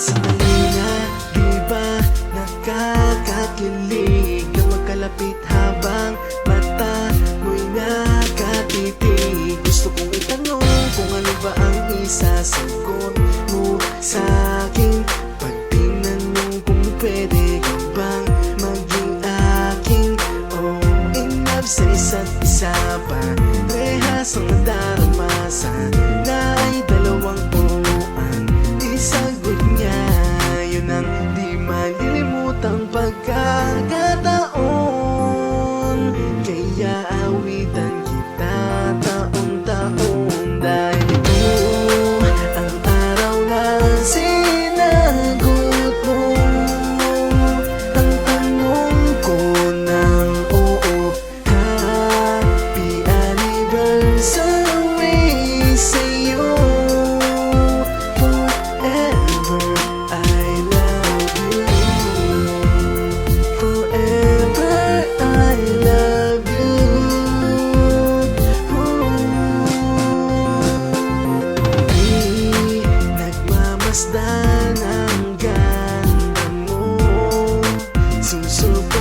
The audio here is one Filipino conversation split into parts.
sa kanila Di ba? Nakakakilig Ang magkalapit habang mata mo'y nakatitig Gusto kong itanong kung ano ba ang isasagot mo sa akin. Aking pagtinanong Kung pwede ka bang maging aking Oh, in love sa isa't isa pa. Rehas ang nadara malilimutang pagkakataon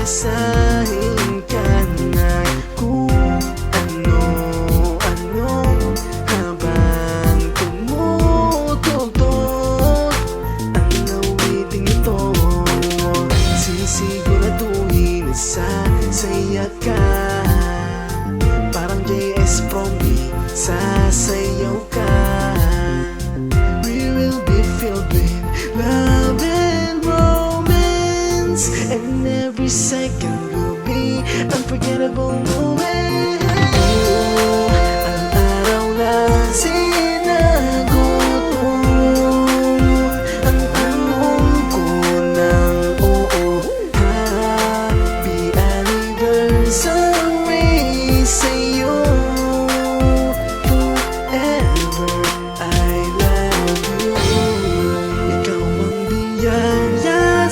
Susubasahin ka na kung ano-ano Habang tumutugtog ang awiting ito Sisiguraduhin na sasaya ka pinagong Ang araw na sinagot mo Ang ko ng oo Happy anniversary sa'yo Forever I love you Ikaw ang biyaya